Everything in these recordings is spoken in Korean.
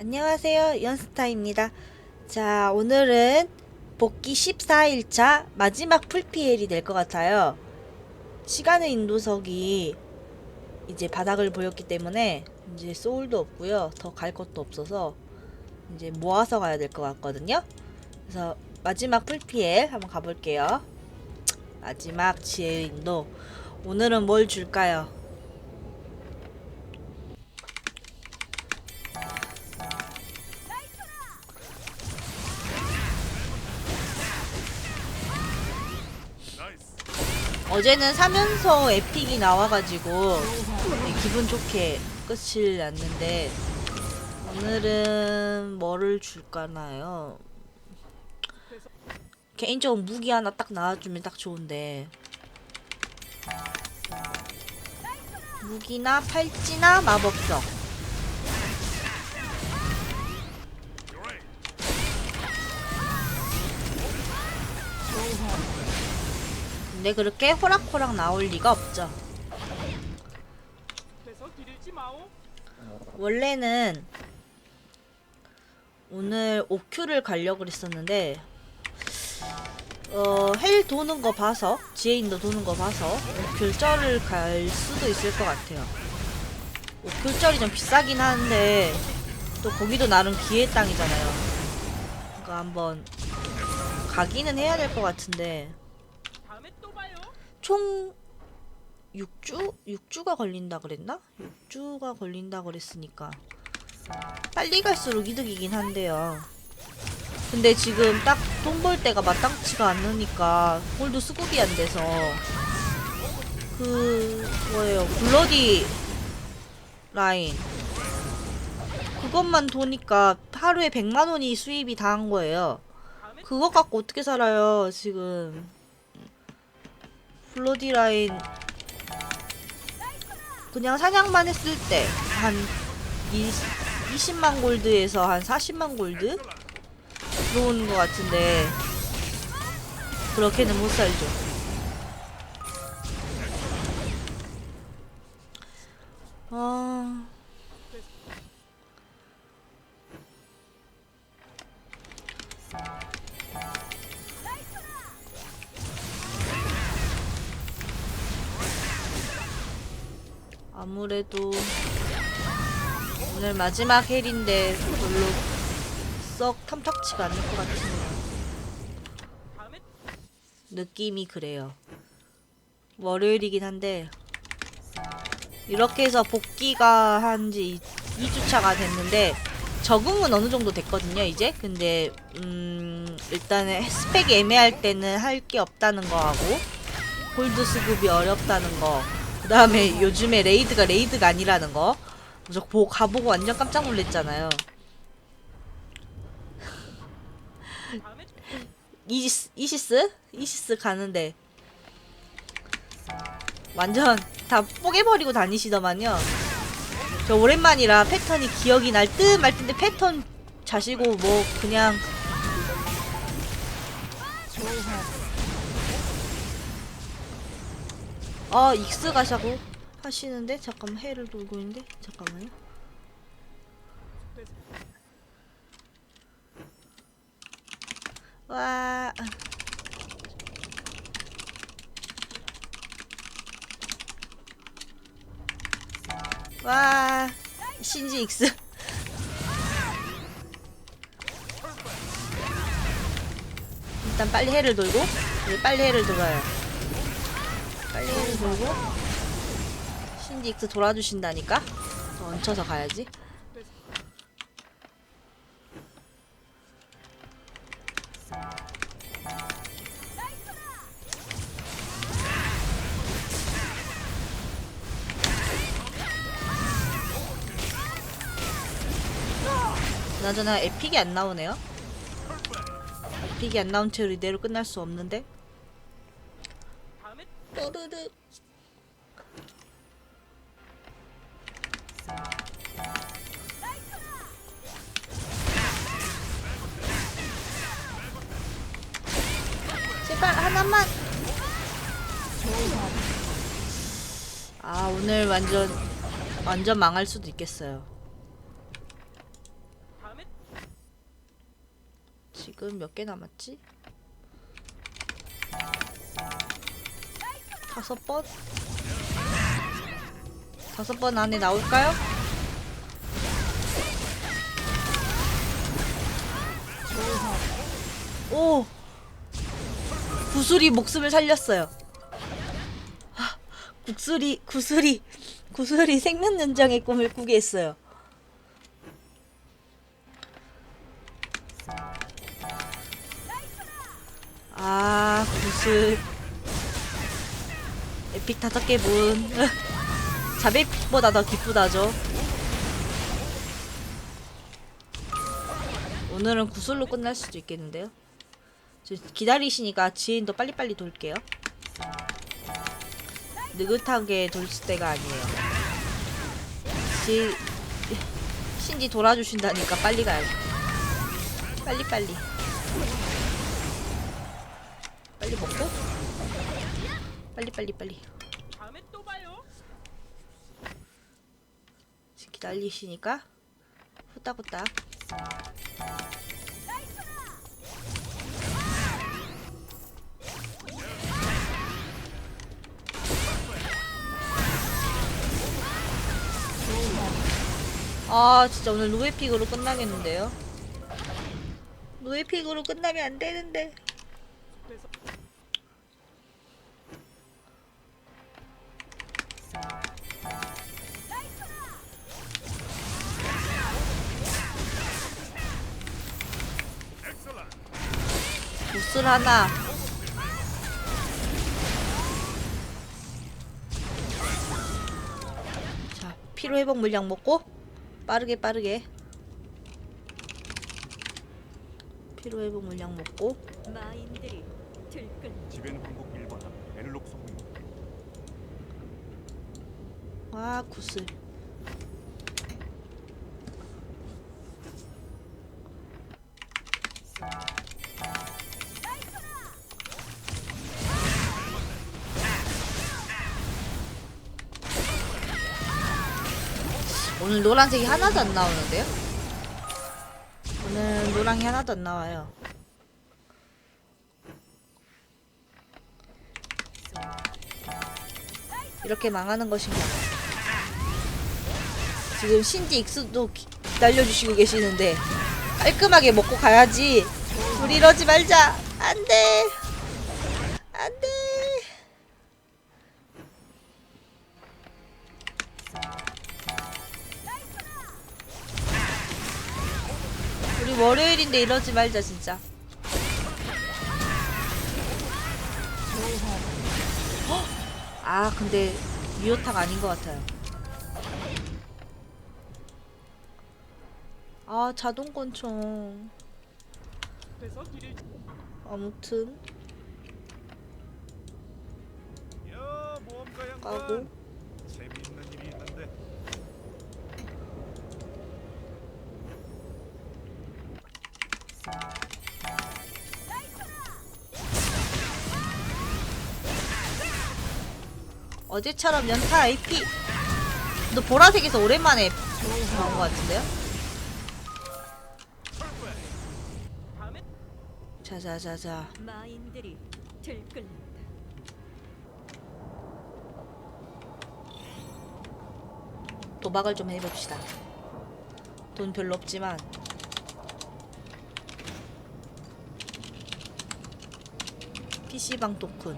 안녕하세요. 연스타입니다. 자, 오늘은 복귀 14일차 마지막 풀피엘이 될 것 같아요. 시간의 인도석이 이제 바닥을 보였기 때문에 이제 소울도 없고요. 더 갈 것도 없어서 이제 모아서 가야 될 것 같거든요. 그래서 마지막 풀피엘 한번 가볼게요. 마지막 지혜의 인도. 오늘은 뭘 줄까요? 어제는 사면서 에픽이 나와가지고 기분 좋게 끝을 났는데 오늘은 뭐를 줄까나요? 개인적으로 무기 하나 딱 나와주면 딱 좋은데 무기나 팔찌나 마법석 근데 그렇게 호락호락 나올 리가 없죠. 원래는 오늘 오큐를 가려고 그랬었는데 어, 헬 도는 거 봐서 지혜인도 도는 거 봐서 오큐절을 갈 수도 있을 것 같아요. 오큐절이 좀 비싸긴 하는데 또 거기도 나름 기회 땅이잖아요. 그러니까 한번 가기는 해야 될 것 같은데. 총 6주? 6주가 걸린다 그랬나? 6주가 걸린다 그랬으니까 빨리 갈수록 이득이긴 한데요. 근데 지금 딱 돈 벌 때가 마땅치가 않으니까 골드 수급이 안 돼서 그 뭐예요 블러디 라인 그것만 도니까 하루에 100만 원이 수입이 다 한 거예요. 그거 갖고 어떻게 살아요 지금 블러디 라인. 그냥 사냥만 했을 때 한 20만 골드에서 한 40만 골드? 들어오는 것 같은데 그렇게는 못 살죠. 아... 아무래도 오늘 마지막 헬인데 별로 썩 탐탁치가 않을 것. 다음에 느낌이 그래요. 월요일이긴 한데 이렇게 해서 복귀가 한지 2주차가 됐는데 적응은 어느 정도 됐거든요 이제 근데 음 일단은 스펙이 애매할 때는 할 게 없다는 거하고 골드 수급이 어렵다는 거 그 다음에 요즘에 레이드가 레이드가 아니라는 거. 저 보, 가보고 완전 깜짝 놀랐잖아요. 이시스 이시스? 이시스 가는데. 완전 다 뽀개버리고 다니시더만요. 저 오랜만이라 패턴이 기억이 날 듯 말 듯인데 패턴 자시고 뭐 그냥 어 익스 가자고 하시는데 잠깐만 해를 돌고 있는데 잠깐만요. 와. 와. 신지 익스. 일단 빨리 해를 돌고 네, 빨리 해를 돌아요. 빨리 돌고 신지 익스 돌아주신다니까. 더 얹혀서 가야지. 그나저나 에픽이 안 나오네요. 에픽이 안 나온 채로 이대로 끝날 수 없는데. 또르르. 제발 하나만. 아 오늘 완전 완전 망할 수도 있겠어요. 지금 몇 개 남았지? 다섯 번? 다섯 번 안에 나올까요? 오! 구슬이 목숨을 살렸어요. 아, 국술이, 구슬이, 구슬이 생명 연장의 꿈을 꾸게 했어요. 아, 구슬. 에픽 다섯 개 분. 자베픽보다 더 기쁘다죠. 오늘은 구슬로 끝날 수도 있겠는데요. 저 기다리시니까 지인도 빨리빨리 돌게요. 느긋하게 돌 때가 아니에요. 지 신지 돌아주신다니까 빨리 가야지. 빨리 빨리. 빨리 먹고. 빨리 빨리 빨리. 다음에 또 봐요. 지금 기다리시니까 후딱후딱. 아 진짜 오늘 루에픽으로 끝나겠는데요? 루에픽으로 끝나면 안 되는데. 보슬 하나. 자, 피로 회복 물량 먹고 빠르게 빠르게. 피로 회복 물량 먹고 마인들이 들끓 지배는 왕국 1번함 에르록 소공입니다. 와 구슬. 오늘 노란색이 하나도 안 나오는데요? 오늘 노랑이 하나도 안 나와요. 이렇게 망하는 것인가? 지금 신지 익수도 기- 기다려주시고 계시는데 깔끔하게 먹고 가야지. 우리 이러지 말자. 안 돼. 안 돼. 우리 월요일인데 이러지 말자 진짜. 헉! 아 근데 미호타가 아닌 것 같아요. 아 자동권총. 아무튼. 까고 재미있는 일이 있는데. 어제처럼 연타 IP. 너 보라색에서 오랜만에 나온 것 같은데요? 자자자자. 마인들이 들끓는다. 도박을 좀 해봅시다. 돈 별로 없지만 PC방 토큰.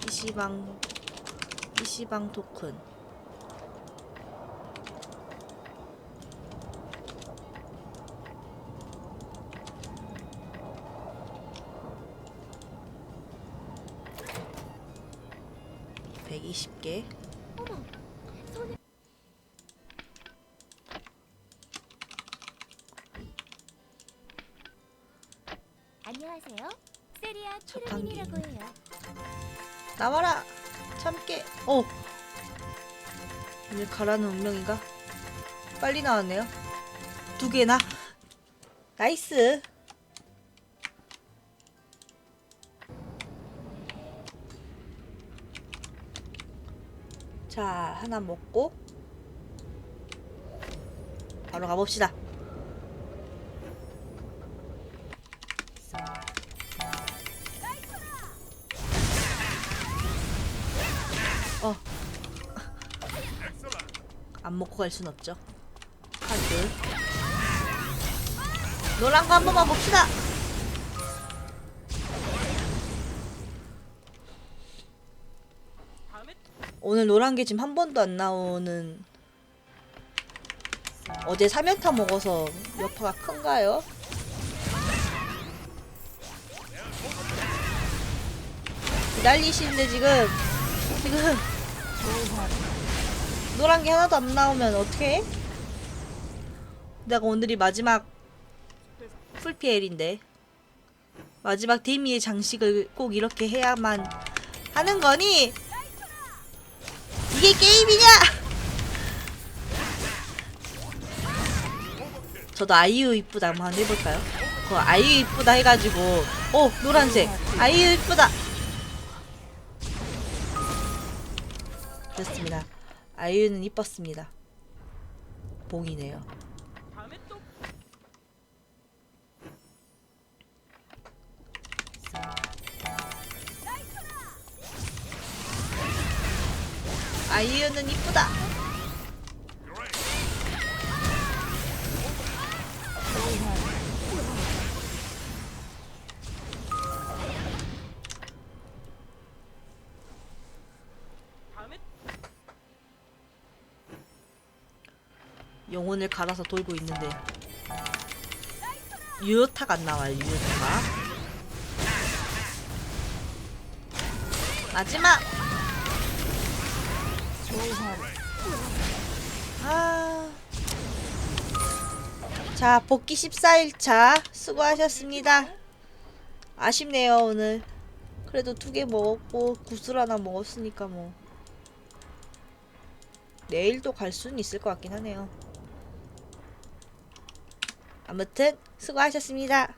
PC방 PC방 토큰. 백 이십 개 안녕하세요. 해요. 나와라. 참깨. 어. 오늘 가라는 운명인가? 빨리 나왔네요. 두 개나. 나이스. 자 하나 먹고 바로 가봅시다 안 먹고 갈 순 없죠. 카드. 노란 거 한 번만 봅시다. 오늘 노란 게 지금 한 번도 안 나오는 어제 3연타 먹어서 여파가 큰가요? 기다리시는데 지금 지금 노란 게 하나도 안 나오면 어떡해? 내가 오늘이 마지막 풀피엘인데 마지막 데미의 장식을 꼭 이렇게 해야만 하는 거니? 이게 게임이냐? 저도 아이유 이쁘다 한번 해볼까요? 그 아이유 이쁘다 해가지고 오 노란색 아이유 이쁘다 됐습니다 아이유는 이뻤습니다. 봉이네요. 아이유는 이쁘다 영혼을 갈아서 돌고 있는데. 유효타가 안 나와요 유효타가. 마지막! 아. 자 복귀 14일차 수고하셨습니다. 아쉽네요 오늘. 그래도 두 개 먹었고 구슬 하나 먹었으니까 뭐. 내일도 갈 수는 있을 것 같긴 하네요 아무튼 수고하셨습니다.